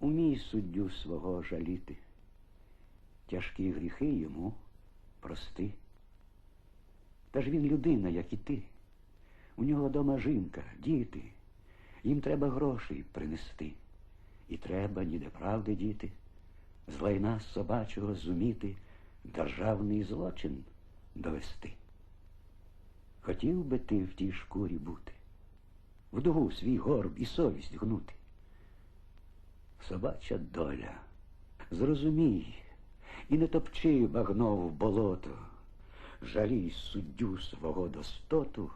умій суддю свого жаліти, тяжкі гріхи йому прости. Та ж він людина, як і ти. У нього дома жінка, діти. Їм треба грошей принести. І треба ніде правди діти, з лайна собачого зуміти державний злочин довести. Хотів би ти в тій шкурі бути, вдову свій горб і совість гнути. Собача доля, зрозумій, і не топчи багно в болото, жалій суддю свого достоту,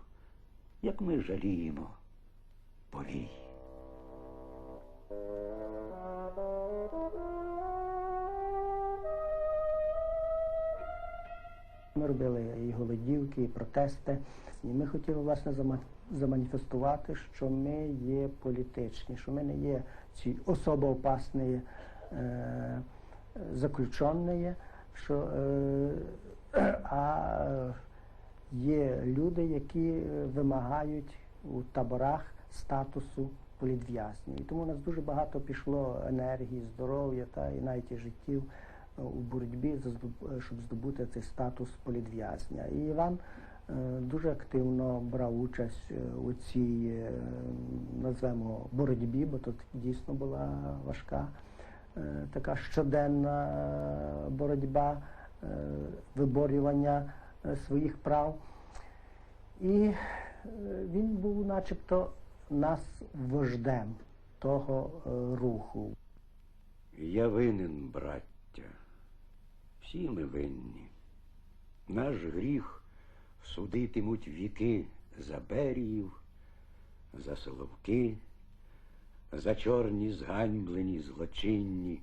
як ми жаліємо повій. Ми робили і голодівки, і протести. І ми хотіли власне зама- заманіфестувати, що ми є політичні, що ми не є ці особоопасні е, заключені, що, е, а є люди, які вимагають у таборах статусу політв'язнів. І тому у нас дуже багато пішло енергії, здоров'я та і навіть і життів у боротьбі, щоб здобути цей статус політв'язня. І Іван дуже активно брав участь е, у цій, е, назвемо, боротьбі, бо тут дійсно була важка е, така щоденна е, боротьба, е, виборювання е, своїх прав. І е, він був начебто нас вождем того е, руху. Я винен, браття. Всі ми винні. Наш гріх судитимуть віки за беріїв, за соловки, за чорні зганьблені, злочинні,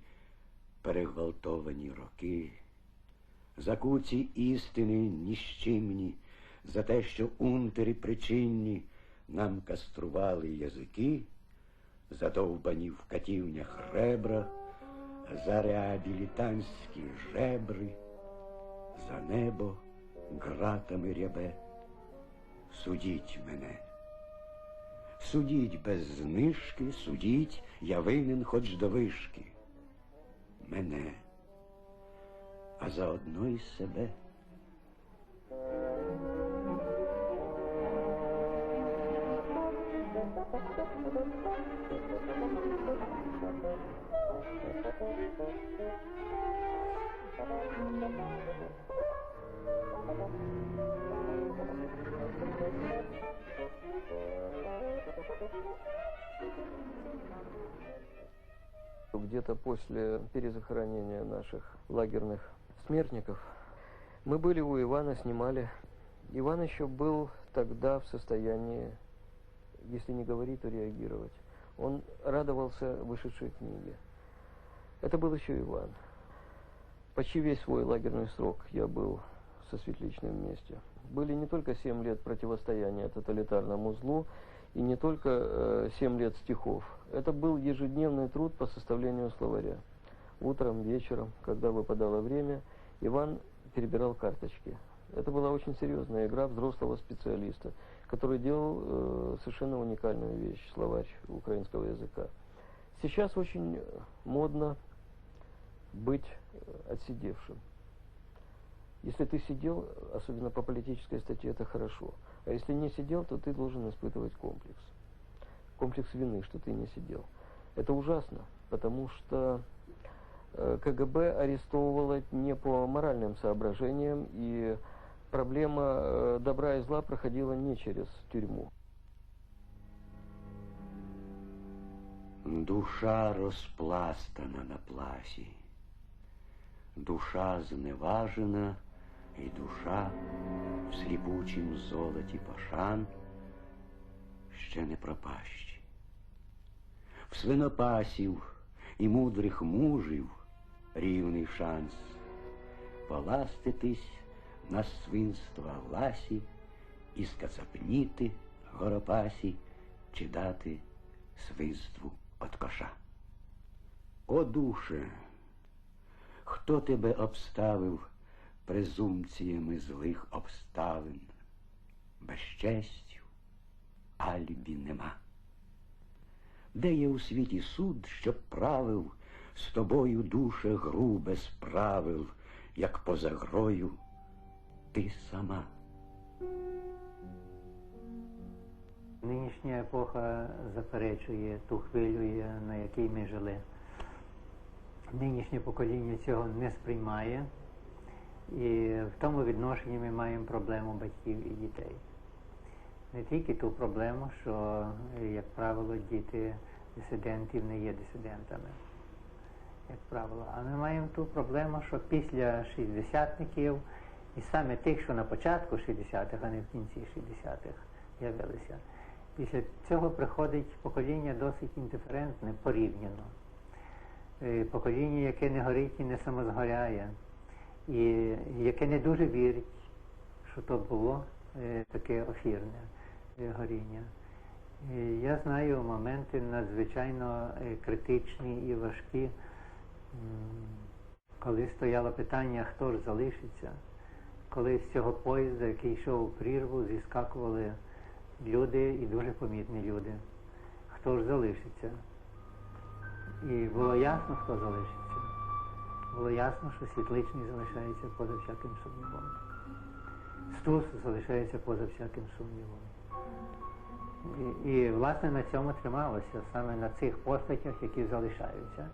перегвалтовані роки, за куці істини ніщимні, за те, що унтери причинні нам кастрували язики, задовбані в катівнях ребра, за реабілітанські жебри, за небо ґратами рябе. Судіть мене. Судіть без знижки, судіть, я винен хоч до вишки. Мене, а заодно й себе. Где-то после перезахоронения наших лагерных смертников мы были у Ивана, снимали. Иван еще был тогда в состоянии, если не говорить, то реагировать. Он радовался вышедшей книге. Это был еще Иван. Почти весь свой лагерный срок я был со Светличным вместе. Были не только 7 лет противостояния тоталитарному злу, и не только э, 7 лет стихов. Это был ежедневный труд по составлению словаря. Утром, вечером, когда выпадало время, Иван перебирал карточки. Это была очень серьезная игра взрослого специалиста, который делал э, совершенно уникальную вещь, словарь украинского языка. Сейчас очень модно быть э, отсидевшим. Если ты сидел, особенно по политической статье, это хорошо. А если не сидел, то ты должен испытывать комплекс. Комплекс вины, что ты не сидел. Это ужасно, потому что э, КГБ арестовывало не по моральным соображениям, и проблема э, добра и зла проходила не через тюрьму. Душа розпластана на пласі, душа зневажена, і душа в сліпучім золоті пашан ще не пропащі. В свинопасів і мудрих мужів рівний шанс поластитись на свинства власі і скацапніти горопасі чи дати свинству от коша. О душе, хто тебе обставив презумпціями злих обставин? Безчестю алібі нема. Де є у світі суд, щоб правив з тобою душе грубе справив, як поза грою ти сама. Нинішня епоха заперечує ту хвилю, на якій ми жили. Нинішнє покоління цього не сприймає, і в тому відношенні ми маємо проблему батьків і дітей. Не тільки ту проблему, що, як правило, діти дисидентів не є дисидентами, як правило. А ми маємо ту проблему, що після шістдесятників, і саме тих, що на початку 60-х, а не в кінці 60-х з'явилися, після цього приходить покоління досить індиферентне порівняно. Е, Покоління, яке не горить і не самозгоряє, і яке не дуже вірить, що то було е, таке охірне е, горіння. Е, Я знаю моменти надзвичайно критичні і важкі, коли стояло питання, хто ж залишиться, коли з цього поїзда, який йшов у прірву, зіскакували люди і дуже помітні люди. Хто ж залишиться? І було ясно, хто залишиться. Було ясно, що світличний залишається поза всяким сумнівом. Стус залишається поза всяким сумнівом. І, і власне на цьому трималося, саме на цих постатях, які залишаються.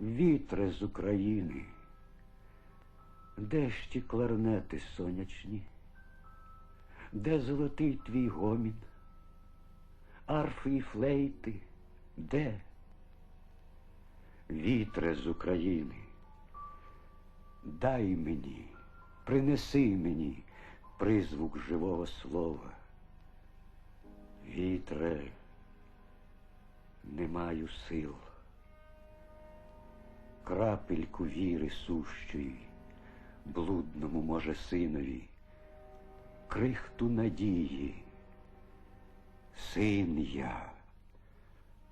Вітре з України, де ж ті кларнети сонячні, де золотий твій гомін, арфи і флейти, де? Вітре з України, дай мені, принеси мені призвук живого слова. Вітре, не маю сил крапельку віри сущої, блудному, може, синові, крихту надії. Син я,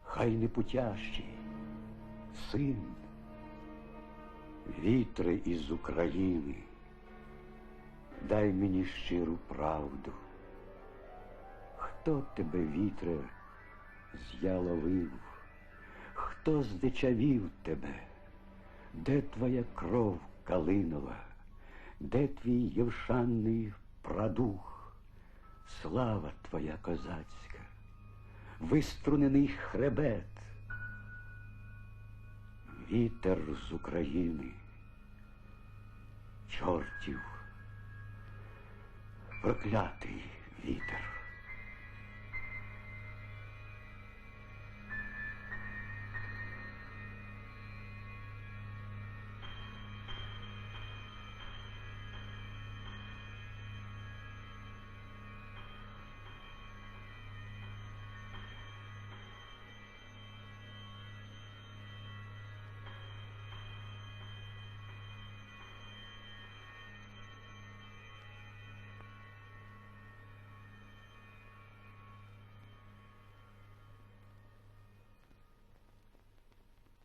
хай не путящий, син, вітре із України, дай мені щиру правду. Хто тебе, вітре, з'яловив? Хто здичавів тебе? Де твоя кров калинова, де твій євшанний прадух, слава твоя козацька, виструнений хребет, вітер з України, чортів, проклятий вітер.